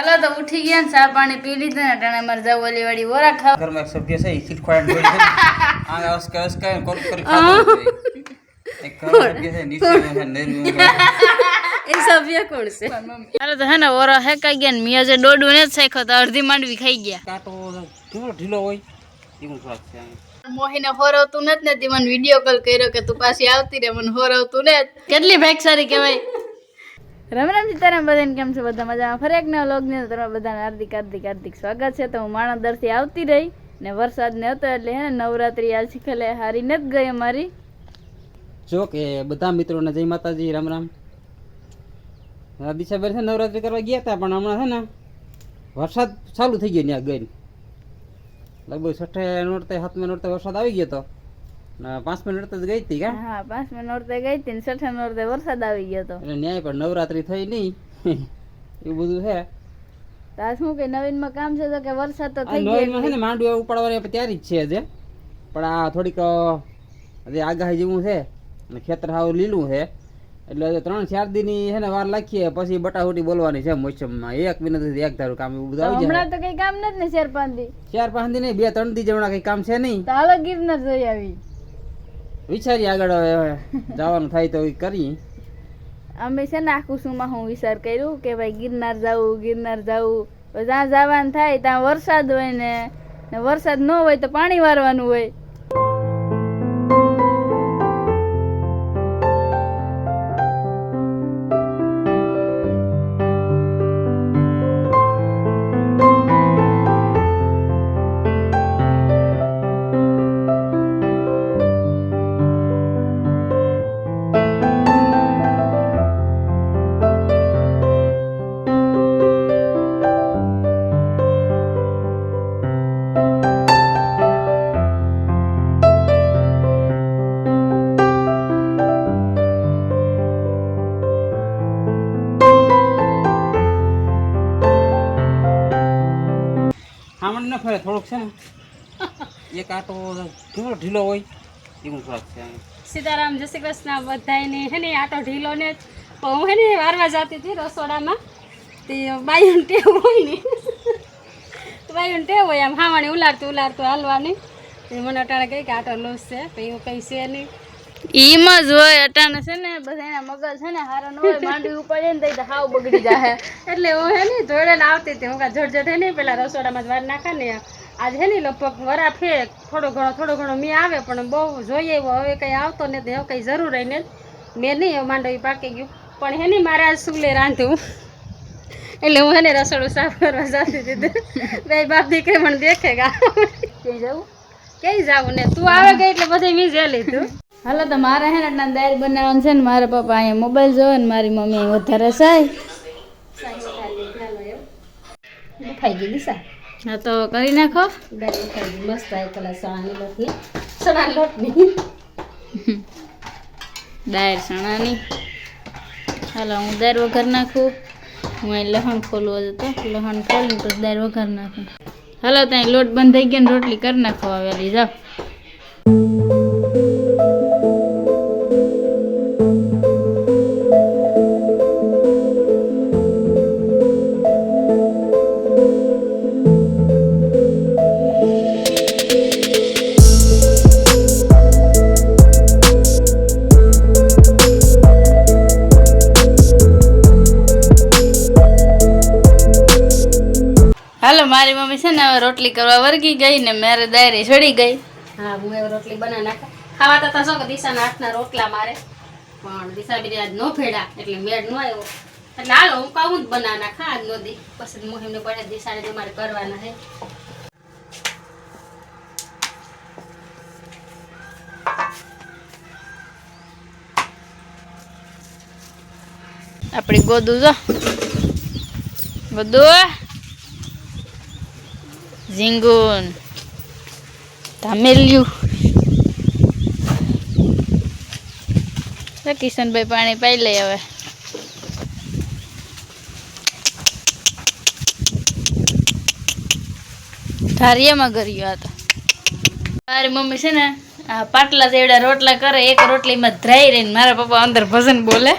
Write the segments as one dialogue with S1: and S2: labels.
S1: હાલો તો ઉઠી ગયા ને ચા પાણી પી લીધું ને ટાણે મારે જવું ઓલી વાળી ઓરા ખાવ.
S2: ઘરમાં એક સભ્ય છે ઈ ખીટખોડાટ પડી છે આંગા અસકે અસકે કોલ કરી ખાતો એક ઘર સભ્ય છે નીચે છે, નેરું
S3: એ સભ્ય કોણ છે?
S1: હાલો તો હે ને ઓરા હેકાઈ ગયા ને મિયા જે દોડું ને જ શેખો તો અડધી માંડવી ખાઈ ગયા.
S2: કાટો કેવો ઢીલો હોય? એવું થોડાક છે.
S1: મોહીને હોરવતું નથી ને તે મને વીડિયો કોલ કર્યો કે તું પાછી આવતી રે મને હોરવતું ને કેટલી ભાગ સારી કહેવાય? રામ રામ સીતારામ, બધાને કેમ છો? બધા મજામાં? ફરી એક નવા લોગની અંદર તમારા બધાને હાર્દિક હાર્દિક હાર્દિક સ્વાગત છે. તો હું માણસ દરથી આવતી રહી ને વરસાદ ને હતો એટલે હે નવરાત્રી આ શીખેલે હારી નથી ગઈ અમારી.
S2: જો કે બધા મિત્રોને જય માતાજી, રામ રામ. દિશાબેન છે નવરાત્રી કરવા ગયા હતા પણ હમણાં છે ને વરસાદ ચાલુ થઈ ગયો ત્યાં ગઈ લગભગ છઠ્ઠે નોરતે, સાતમે નોરતે વરસાદ આવી ગયો હતો ને મિનિટ નોરતે ગઈ હતી કા?
S1: હા મિનિટ નોરતે ગઈ હતી ને છઠ્ઠા નોરતે વરસાદ આવી ગયો હતો
S2: એટલે ન્યાય પણ નવરાત્રી થઈ નહીં એવું બધું છે
S1: તો શું કે નવીનમાં કામ છે તો કે વરસાદ તો થઈ
S2: નવીનમાં છે ને માંડવી ઉપાડવાની તૈયારી જ છે હજે પણ આ થોડીક હજી આગાહી જેવું છે. અને ખેતર હાવ લીલું છે. એટલે ત્રણ ચાર દીની છે ને વાર લાખીએ પછી બટાહુટી બોલવાની છે મોસમમાં. એક મિનિટ એક ધારું કામ એવું બધું આવી
S1: હમણાં તો કઈ કામ નથી ને શેર પાંચ દી
S2: ચાર પાંચ દી નહીં બે ત્રણ દી જમણા કઈ કામ છે નહીં
S1: તો હાલો ગિરનાર જોઈ આવી.
S2: વિચારીએ આગળ હવે જવાનું થાય તો કરી
S1: અમે છે ને આખું હું વિચાર કર્યું કે ભાઈ ગિરનાર જવું ગિરનાર જવું. જ્યાં જવાનું થાય ત્યાં વરસાદ હોય ને વરસાદ ન હોય તો પાણી વારવાનું હોય.
S2: આમણ ન ફરે થોડુંક છે ને. એક આટો કેવો ઢીલો હોય એવું થોડાક છે.
S3: સીતારામ જય શ્રી કૃષ્ણ. બધાને હે ને આટો ઢીલો ને હું હે ને વારવા જતી હતી રસોડામાં. તે બાયું ટેવ હોય ને. તો બાયું ટેવ હોય આમ હાવાણી ઉલાડતું ઉલાડતું હાલવાની. મને અટાણે કહી કે આટો લોસ છે તો એવું કંઈ છે નહીં.
S1: ઈમાં જ હોય અટાણે છે ને બધા એના મગજ છે ને હારા નો હોય માંડવી ઉપાડે ને તો હાવ બગડી જાય
S3: એટલે હું હે ને ધોળે આવતી હતી હું કા જડ હે ને પેલા રસોડામાં જ વાર નાખા ને આજ હે ને લગભગ વરા ફે થોડો ઘણો થોડો ઘણો મી આવે પણ બહુ જોઈએ એવો હવે કંઈ આવતો નથી હવે કંઈ જરૂર હોય ને મેં નહીં માંડવી પાકી ગયું પણ હે ને મારે આજ સુલે રાંધું એટલે હું હે ને રસોડું સાફ કરવા જતી દીધું બે બાપ દીકરી મને દેખે ગા.
S1: ક્યાંય જવું?
S3: ક્યાંય જવું ને તું આવે ગઈ એટલે બધે મી જે લીધું
S1: હાલો તો મારે હે ને દાળ બનાવવાનું છે ને મારા પપ્પા અહીંયા મોબાઈલ જોવે ને મારી મમ્મી વધારે સાય.
S3: ખાઈ ગઈ દિશા?
S1: હા તો કરી નાખો.
S3: દાળ ખાઈ ગઈ મસ્ત આવી પેલા સણાની લોટની ચણાની લોટની
S1: દાળ સણાની. હાલો હું દાળ વઘાર નાખું. હું અહીં લહણ ખોલવો હતું. લહણ ખોલીને તો દાળ વઘાર નાખું. હાલો ત્યાં લોટ બંધ થઈ ગયો ને રોટલી કરી નાખો આવેલી જાઓ. મારી મમ્મી છે ને હવે રોટલી કરવા વર્ગી ગઈ ને મારે દાયરી ચડી ગઈ.
S3: હા હું હવે રોટલી બનાવી નાખા. ખાવા તો શું કે દિશાના આઠના રોટલા મારે. પણ દિશા બીજા આજ નો ફેડા એટલે મેળ નો આવ્યો. એટલે હાલો હું કહું જ બના નાખા આજ નો દી. પછી મોહિમને પડે દિશાને જે મારે કરવાના છે.
S1: આપણી ગોદું જો. ગોદુ ઝીંગુન ધામેલ્યું કિશનભાઈ પાણી પાઈ લે હવે ધારિયામાં કર્યું હતો મારી મમ્મી છે ને આ પાટલા જેવડા રોટલા કરે એક રોટલીમાં ધ્રાઈ રહીને મારા પપ્પા અંદર ભજન બોલે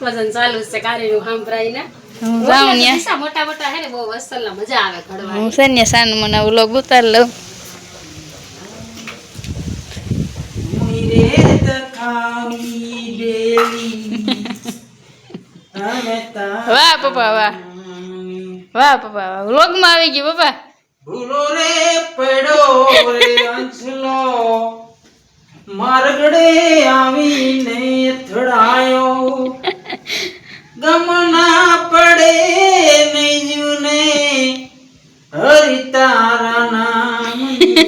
S3: ભજન ચાલુ છે કારીનું સાંભળાઈને
S1: હું જાઉં ત્યાં
S3: મોટા મોટા હે ને બહુ અસલ મજા આવે ઘડવાની.
S1: હું છે ને સાનું મને વ્લોગ ઉતાર લઉં. વાહ પપ્પા વાહ. વાહ પપ્પા વાહ. વ્લોગમાં આવી ગયું પપ્પા.
S2: ભૂલો રે પડો રે અંછલો મારગડે આવીને થડાયો ગમના પડે તારા નામ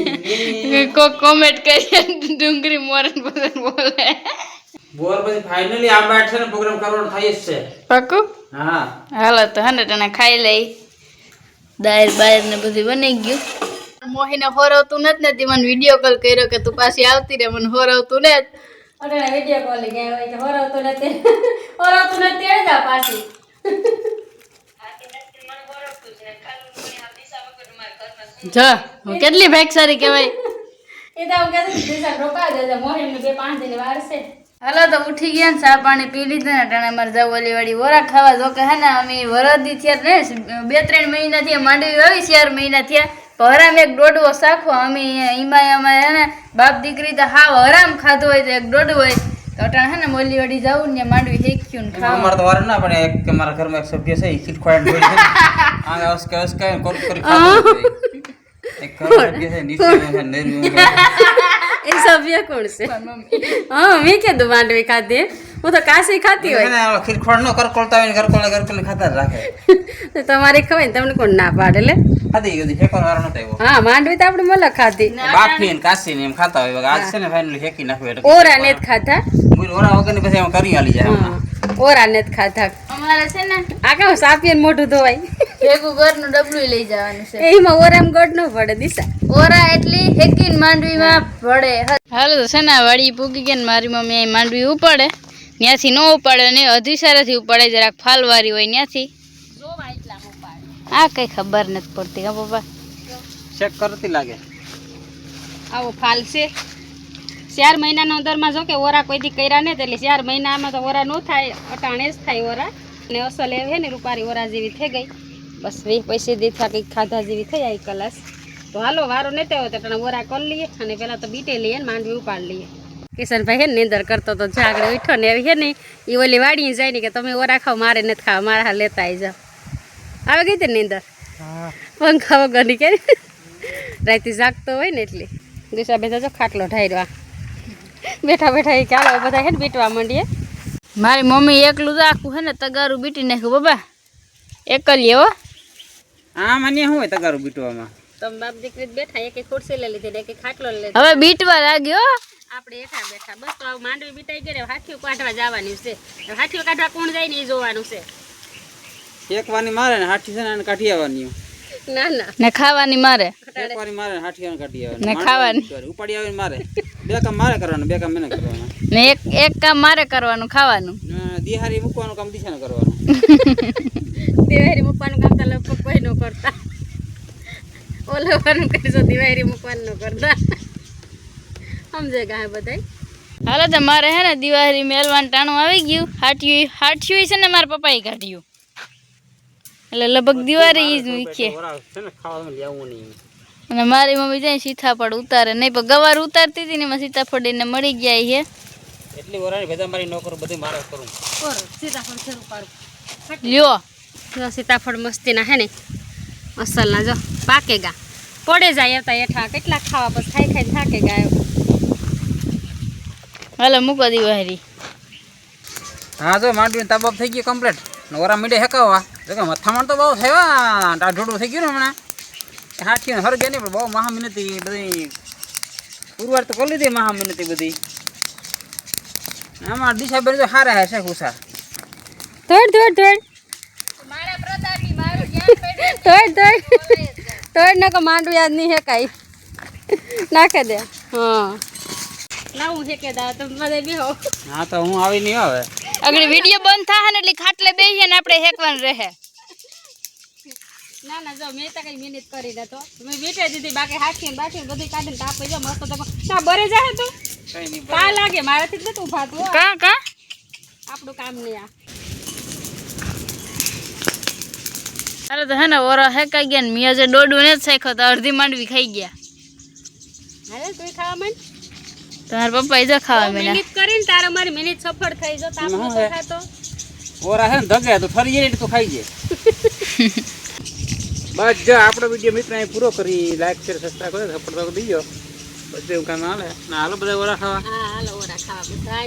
S1: કોક કોમેન્ટ કરી ડુંગરી મોરન બોલન બોલે.
S2: બોર પછી ફાઇનલી આ બેઠે ને પ્રોગ્રામ કરવાનો થાય જ છે.
S1: પાકું?
S2: હા.
S1: હાલો તો હને તને ખાઈ લઈ. દાયર બાયર ને બધું બની ગયું. મોહીને હોરવતું નથી ને તે મને વીડિયો કોલ કર્યો કે તું પાછી આવતી રે મને હોરવતું ને
S3: અરે વીડિયો કોલ ગયા હોય કે હોરવતું નથી. હોરવતું નથી તેડ જા પાછી.
S1: જો હું કેટલી ભાગ સારી કહેવાય?
S3: એ તો હું કહેતી દિશા રોકા દેજે મોહિનને બે પાંચ દિન વાર છે.
S1: હાલો તો ઉઠી ગયા ને ચા પાણી પી લીધા ને ટાણે મારે જાવ ઓલી વાળી વરા ખાવા. જો કે હે ને અમે વરદી થયા ને બે ત્રણ મહિના થયા માંડવી આવી ચાર મહિના થયા. હરામ એક દોડવો શાખો અમે એમાં અમે હે ને બાપ દીકરી તો હાવ હરામ ખાધો હોય તો એક દોડવો હોય. તો અટાણ હે ને મોલી વડી જાવું ને માંડવી હેક્યું ને ખાવા
S2: અમારે તો વાર ના પણ એક મારા ઘરમાં એક સભ્ય છે ખીટ ખોડાને જોઈ છે આ અસ્કે અસ્કે કોક કરી ખાતો એક સભ્ય છે નીચે ને
S3: એ સભ્ય કોણ છે? હા મેં કીધું માંડવી ખાધી. હું તો કાશી ખાતી હોય.
S2: ખીટ ખોડ નો કરકોળતા હોય ને કરકોળે કરકોળે ખાતા જ રાખે.
S3: તમારે ખવાય ને તમને કોણ ના પાડે લે.
S2: ખાધી ગયું ફેંકવાનો વારો નતો આવ્યો.
S3: હા માંડવી તો આપણે મલક ખાધી.
S2: બાફી ને કાસી ને એમ ખાતા હોય આજ છે ને ફાઇનલી ફેંકી નાખ્યું એટલે
S3: ઓરા ને જ ખાધા?
S2: મૂળ ઓરા વગર પછી એમ કરી આલી જાય
S3: ઓરા ને જ ખાધા.
S1: અમારે છે ને
S3: આ કામ સાપીએ મોઢું ધોવાય?
S1: ભેગું ઘરનું ડબલું લઈ જવાનું છે.
S3: એમાં ઓરામ ગોળ ન પડે દિશા.
S1: ઓરા એટલી હેકીને માંડવીમાં પડે. હાલ તો છે ને વાડી પૂગી ગઈ ને મારી મમ્મી માંડવી ઉપાડે. ત્યાંથી ન ઉપાડે ને અધિસારાથી ઉપાડે જરાક ફાલવારી હોય ત્યાંથી આ કઈ ખબર નથી પડતી હા પપ્પા
S2: ચેક કરતી લાગે.
S3: આવો ફાલ છે. ચાર મહિનાના અંદરમાં જો કે ઓરા કોઈ દી કર્યા ને એટલે ચાર મહિનામાં તો ઓરા ન થાય અટાણે જ થાય ઓરા. ને અસલ એ હે ને રૂપારી ઓરા જેવી થઈ ગઈ. બસ વીસ પૈસે દીધા કંઈક ખાધા જેવી થઈ આવી કલાસ. તો હાલો વારો નહીં થયો તો ઓરા કરી લઈએ અને પહેલાં તો બીટે લઈએ ને માંડવી ઉપાડી લઈએ. કિશનભાઈ હે ને નીંદર કરતો તો જાગડે ઉઠ્યો ને એવી હે ને એ ઓલી વાડી જાય ને કે તમે ઓરા ખાવ મારે નથી ખાવ મારા હા લેતા આવી જાઓ. આવે ગઈ તે નીંદર? પંખા વગરની કે રાતે જાગતો હોય ને એટલે. દિશા બેસા જો ખાટલો ઢાર્યો બેઠા બેઠા એ ચાલો બધા હે ને બીટવા માંડીએ.
S1: મારી મમ્મી એકલું જ આખું હે ને તગારું બીટી નાખ્યું બાબા. એકલીએ હો.
S2: હા મને શું હોય તગારું બીટવામાં?
S3: તમે બાપ દીકરી બેઠા એક ખુરશી લઈ લીધી ને એક ખાટલો લઈ
S1: હવે બીટવા લાગ્યો? હો.
S3: આપણે એઠા બેઠા. બસ તો માંડવી બીટાઈ ગઈ હાથીઓ કાઢવા જવાની છે. હાથીઓ કાઢવા કોણ જાય ને એ જોવાનું છે.
S2: એકવાની મારે ને હાથી છે ને કાઢી આવવાની.
S3: ના ના.
S1: ને ખાવાની મારે?
S2: એકવાની મારે ને હાથી આને કાઢી આવવાની.
S1: ને ખાવાની.
S2: ઉપાડી આવીને મારે. બે કામ મારે કરવાનું બે કામ મને કરવાનું.
S1: ને એક એક કામ મારે કરવાનું ખાવાનું?
S2: ને દિહારી મૂકવાનું કામ દિશાને કરવાનું.
S3: દિવાળી મૂકવાનું કામ તો લગભગ કોઈ ન કરતા. ઓલવાનું કરીશું દિવાળી મૂકવાનું ન કરતા. સમજે ગાય બધાય.
S1: હાલો તો મારે હે ને દિવાળી મેલવાનું ટાણું આવી ગયું. હાટ્યું હાટ્યું છે ને મારા પપ્પાએ કાઢ્યું. એટલે લગભગ દિવાળી જ
S2: નહીં.
S1: અને મારી મમ્મી જાય સીતાફળ ઉતારે. નહીં પણ ગવાર ઉતારતી હતી ને એમાં સીતાફળ એને મળી ગયા છે
S2: એટલી વરાણી ભેદા મારી નોકર કરું બધી મારે કરું.
S3: કર સીતાફળ છે પાડું
S1: લ્યો.
S3: જો સીતાફળ મસ્તીના હે ને અસલના જો પાકે ગા પડે જાય હતા એઠા કેટલા ખાવા પછી ખાઈ ખાઈ થાકે ગયા
S1: હાલો મૂકો હારી
S2: હા જો માંડવી તબાબ થઈ ગયું કમ્પ્લીટ ઓરા મીડે હેકાવા. જો કે મથામણ તો બહુ થયા ટાઢોડું થઈ ગયું ને હમણાં. હાથી હર ગયા નહીં પણ બહુ મહા મિનતી બધી. પુરવાર તો કરી લીધી મહા મિનતી બધી. આમાં દિશા બેન તો હારા હે છે હુસા.
S3: તોડ તોડ તોડ. તોડ તોડ. તોડ નકો માંડવી યાદ નહીં હેકાઈ નાખે દે. હા. લાવું છે કે દા તમે બધે બેહો.
S2: હા તો હું આવી નહીં આવે
S1: અગર વિડિયો બંધ થાય ને એટલે ખાટલે બેહીએ ને આપણે હેકવાનું રહે.
S3: ના ના જો મેં તો કઈ મહેનત કરી નતો મેં વીટે દીધી બાકી હાથી ને બાકી બધું કાઢીને તાપે જો મસ્ત તો. ના બરે જાય તું.
S2: કઈ નહીં
S3: કા લાગે મારાથી જ નતું ઉભાતું
S1: કા કા?
S3: આપણું કામ નહીં આ.
S1: અરે તો હે ને ઓરા હેકાઈ ગયા ને મિયા જે દોડું ને જ શેખો તો અડધી માંડવી ખાઈ ગયા.
S3: અરે તું ખાવા માંડ.
S1: તમારા પપ્પા જો ખાવા મીના.
S3: મિનિટ કરીને તારે મારી મિનિટ સફળ થઈ જો તાપ
S2: હે.
S3: ખાતો
S2: ઓરા છે ને ધગે તો ફરી જાય તો ખાઈ જાય. બસ જો આપણો વીડિયો મિત્ર અહીં પૂરો કરી લાઈક શેર સબસ્ક્રાઈબ કરો સપોર્ટ દીજો બસ એવું કામ હાલે. ના હાલો બધા ઓરા ખાવા.
S3: હા હાલો ઓરા ખાવા બધા